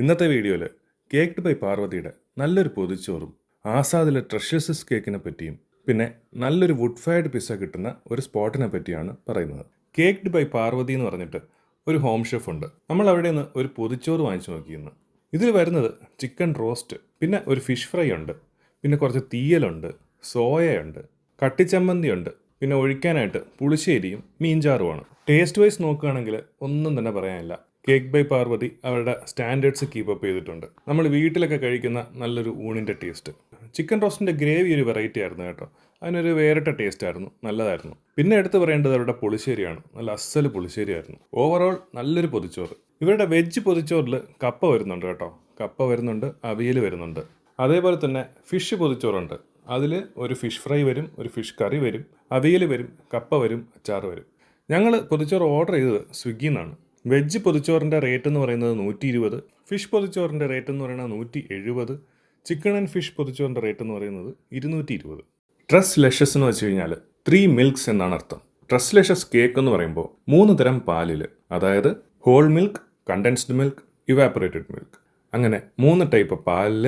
ഇന്നത്തെ വീഡിയോയിൽ കേക്ക്ഡ് ബൈ പാർവതിയുടെ നല്ലൊരു പൊതിച്ചോറും ആസാദിലെ ട്രഷ്യസസ് കേക്കിനെ പറ്റിയും പിന്നെ നല്ലൊരു വുഡ് ഫയർഡ് പിസ്സ കിട്ടുന്ന ഒരു സ്പോട്ടിനെ പറ്റിയാണ് പറയുന്നത്. കേക്ക്ഡ് ബൈ പാർവതി എന്ന് പറഞ്ഞിട്ട് ഒരു ഹോം ഷെഫ് ഉണ്ട്. നമ്മൾ അവിടെ നിന്ന് ഒരു പൊതിച്ചോറ് വാങ്ങിച്ചു നോക്കിയിരുന്നു. ഇതിൽ വരുന്നത് ചിക്കൻ റോസ്റ്റ് പിന്നെ ഒരു ഫിഷ് ഫ്രൈ ഉണ്ട് പിന്നെ കുറച്ച് തീയലുണ്ട് സോയയുണ്ട് കട്ടിച്ചമ്മന്തിയുണ്ട് പിന്നെ ഒഴിക്കാനായിട്ട് പുളിശ്ശേരിയും മീൻചാറുമാണ്. ടേസ്റ്റ് വൈസ് നോക്കുകയാണെങ്കിൽ ഒന്നും തന്നെ പറയാനില്ല. കേക്ക് ബൈ പാർവതി അവരുടെ സ്റ്റാൻഡേർഡ്സ് കീപ്പ് അപ്പ് ചെയ്തിട്ടുണ്ട്. നമ്മൾ വീട്ടിലൊക്കെ കഴിക്കുന്ന നല്ലൊരു ഊണിന്റെ ടേസ്റ്റ് ചിക്കൻ റോസ്റ്റിന്റെ ഗ്രേവി ഒരു വെറൈറ്റി ആയിരുന്നു കേട്ടോ. അതിനൊരു വേറിട്ട ടേസ്റ്റ് ആയിരുന്നു. നല്ലതായിരുന്നു. പിന്നെ എടുത്തു പറയേണ്ടത് അവരുടെ പുളിശ്ശേരിയാണ്. നല്ല അസ്സൽ പുളിശ്ശേരിയായിരുന്നു. ഓവറോൾ നല്ലൊരു പൊതിച്ചോറ്. ഇവരുടെ വെജ് പൊതിച്ചോറിൽ കപ്പ വരുന്നുണ്ട് കേട്ടോ. കപ്പ വരുന്നുണ്ട് അവിയൽ വരുന്നുണ്ട്. അതേപോലെ തന്നെ ഫിഷ് പൊതിച്ചോറുണ്ട്. അതിൽ ഒരു ഫിഷ് ഫ്രൈ വരും ഒരു ഫിഷ് കറി വരും അവിയൽ വരും കപ്പ വരും അച്ചാർ വരും. ഞങ്ങൾ പൊതിച്ചോറ് ഓർഡർ ചെയ്തത് സ്വിഗ്ഗിയിൽ നിന്നാണ്. വെജ് പൊതിച്ചോറിന്റെ റേറ്റ് എന്ന് പറയുന്നത് നൂറ്റി ഇരുപത് ഫിഷ് പൊതിച്ചോറിന്റെ റേറ്റ് എന്ന് പറയുന്നത് നൂറ്റി എഴുപത് ചിക്കൻ ആൻഡ് ഫിഷ് പൊതിച്ചോറിന്റെ റേറ്റ് എന്ന് പറയുന്നത് ഇരുന്നൂറ്റി ഇരുപത് ട്രസ് ലഷസ് എന്ന് വെച്ച് കഴിഞ്ഞാൽ ത്രീ മിൽക്സ് എന്നാണ് അർത്ഥം. ട്രസ് ലഷസ് കേക്ക് എന്ന് പറയുമ്പോൾ മൂന്ന് തരം പാലിൽ അതായത് whole milk condensed milk evaporated milk അങ്ങനെ മൂന്ന് ടൈപ്പ് പാലിൽ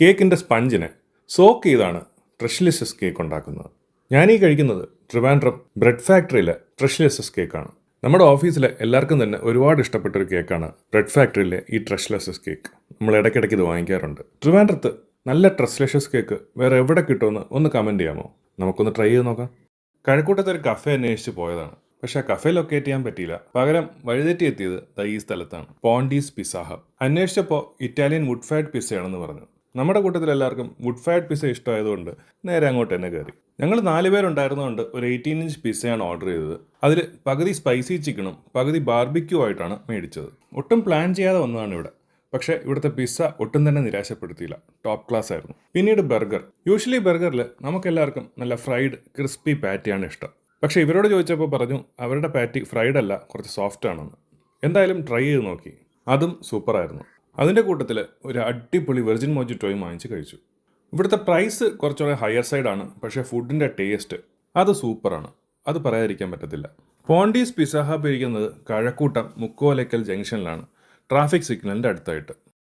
കേക്കിന്റെ സ്പഞ്ചിനെ സോക്ക് ചെയ്താണ് ട്രഷ്ലിസസ് കേക്ക് ഉണ്ടാക്കുന്നത്. ഞാൻ ഈ കഴിക്കുന്നത് ട്രിവാൻഡ്രം ബ്രെഡ് ഫാക്ടറിയിലെ ട്രഷ്ലിസസ് കേക്കാണ് നമ്മുടെ ഓഫീസിലെ എല്ലാവർക്കും തന്നെ ഒരുപാട് ഇഷ്ടപ്പെട്ട ഒരു കേക്കാണ് റെഡ് ഫാക്ടറിയിലെ ഈ ട്രഷ്ലെസസ് കേക്ക് നമ്മൾ ഇടയ്ക്കിടയ്ക്ക് ഇത് വാങ്ങിക്കാറുണ്ട്. ട്രിവാൻഡ്രത്ത് നല്ല ട്രസ്ലെഷസ് കേക്ക് വേറെ എവിടെ കിട്ടുമെന്ന് ഒന്ന് കമന്റ് ചെയ്യാമോ? നമുക്കൊന്ന് ട്രൈ ചെയ്ത് നോക്കാം. കഴക്കൂട്ടത്തെ ഒരു കഫേ അന്വേഷിച്ച് പോയതാണ്. പക്ഷെ ആ കഫേ ലൊക്കേറ്റ് ചെയ്യാൻ പറ്റിയില്ല. പകരം വഴിതെറ്റി എത്തിയത് ഈ സ്ഥലത്താണ്. പോണ്ടീസ് പിസാഹ അന്വേഷിച്ചപ്പോൾ ഇറ്റാലിയൻ വുഡ് ഫൈഡ് പിസ്സയാണെന്ന് പറഞ്ഞു. നമ്മുടെ കൂട്ടത്തിൽ എല്ലാവർക്കും വുഡ് ഫയർഡ് പിസ്സ ഇഷ്ടമായതുകൊണ്ട് നേരെ അങ്ങോട്ട് തന്നെ കയറി. ഞങ്ങൾ നാല് പേരുണ്ടായിരുന്നതുകൊണ്ട് ഒരു എയ്റ്റീൻ ഇഞ്ച് പിസ്സയാണ് ഓർഡർ ചെയ്തത്. അതിൽ പകുതി സ്പൈസി ചിക്കനും പകുതി ബാർബിക്യൂ ആയിട്ടാണ് മേടിച്ചത്. ഒട്ടും പ്ലാൻ ചെയ്യാതെ വന്നതാണ് ഇവിടെ. പക്ഷേ ഇവിടുത്തെ പിസ്സ ഒട്ടും തന്നെ നിരാശപ്പെടുത്തിയില്ല. ടോപ്പ് ക്ലാസ് ആയിരുന്നു. പിന്നീട് ബർഗർ യൂഷ്വലി ബർഗറിൽ നമുക്കെല്ലാവർക്കും നല്ല ഫ്രൈഡ് ക്രിസ്പി പാറ്റിയാണ് ഇഷ്ടം. പക്ഷേ ഇവരോട് ചോദിച്ചപ്പോൾ പറഞ്ഞു അവരുടെ പാറ്റി ഫ്രൈഡ് അല്ല കുറച്ച് സോഫ്റ്റ് ആണെന്ന്. എന്തായാലും ട്രൈ ചെയ്ത് നോക്കി. അതും സൂപ്പറായിരുന്നു അതിന്റെ കൂട്ടത്തിൽ ഒരു അടിപൊളി വെർജിൻ മോജിറ്റോയും വാങ്ങിച്ച് കഴിച്ചു. ഇവിടുത്തെ പ്രൈസ് കുറച്ചുകൂടെ ഹയർ സൈഡാണ് പക്ഷേ ഫുഡിന്റെ ടേസ്റ്റ് അത് സൂപ്പറാണ് അത് പറയാതിരിക്കാൻ പറ്റത്തില്ല. പോണ്ടീസ് പിസ്സ ഹബ് ഇരിക്കുന്നത് കഴക്കൂട്ടം മുക്കോലക്കൽ ജംഗ്ഷനിലാണ് ട്രാഫിക് സിഗ്നലിന്റെ അടുത്തായിട്ട്.